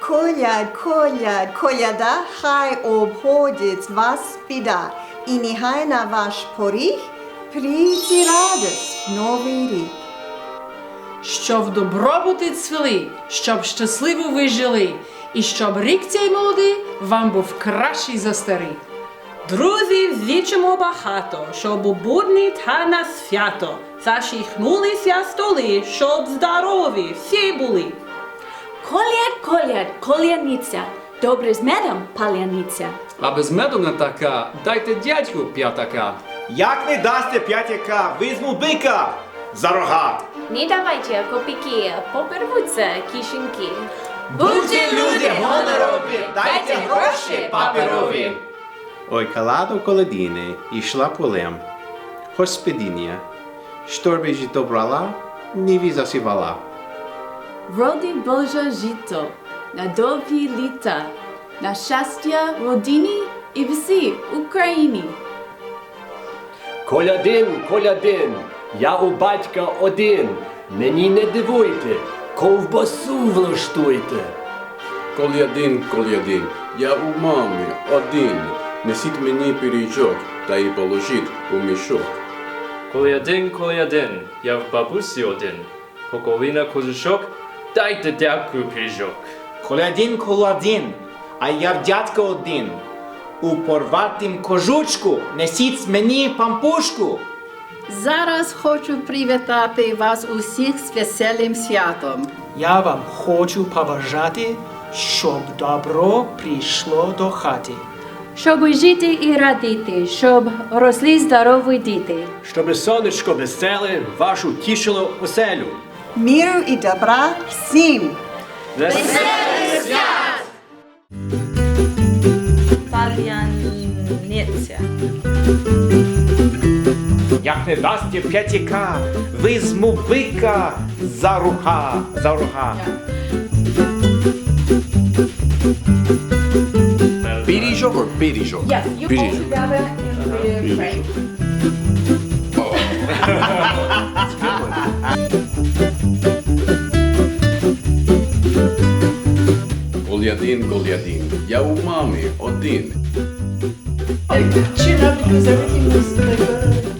Коляд, коляд, коляда, хай обходить вас біда, і нехай на ваш поріг прийти радость в новий рік. Щоб добробути цвіли, щоб щасливо ви жили, і щоб рік цей молодий вам був кращий за старий. Друзі, зічимо багато, щоб у будні та на свято зашихнулися столи, щоб здорові всі були. Коляд, колядниця, добре з медом паляниця. А без меду не така, дайте дядьку п'ятака. Як не дасте п'ятяка, візьму бика за рога. Не давайте копійки, попервуться кишеньки. Будьте люди гонорові, дайте гроші паперові. Ой, каладо колодіни, ішла полем. Господиня, шторби жито брала, ніві засівала. Вроди Боже жито, на довгі літа, на щастя родині і всій Україні. Колядин, колядин, я у батька один. Мені не дивуйте, ковбасу влаштуйте. Колядин, колядин, я у мами один. Несіть мені пиріжок та й положіть у мішок. Колядин, колядин, я в бабусі один. Поковина кожушок, дайте дяку пиріжок. Колядин, колядин, а я в дядька один. У порватим кожучку несіть мені пампушку. Зараз хочу привітати вас усіх з веселим святом. Я вам хочу побажати, щоб добро прийшло до хати. Щоб жити і радіти, щоб росли здорові діти. Щоби сонечко веселе вашу тішило оселю. Міру і добра всім! Паляниця. Не дасте п'ятяка, візьму бика за рука, за рога. Пиріжок or пиріжок? Yes, you Пиріжок. together in the frame. Колядин, колядин, я у мами один. Chin up because everything was like, uh,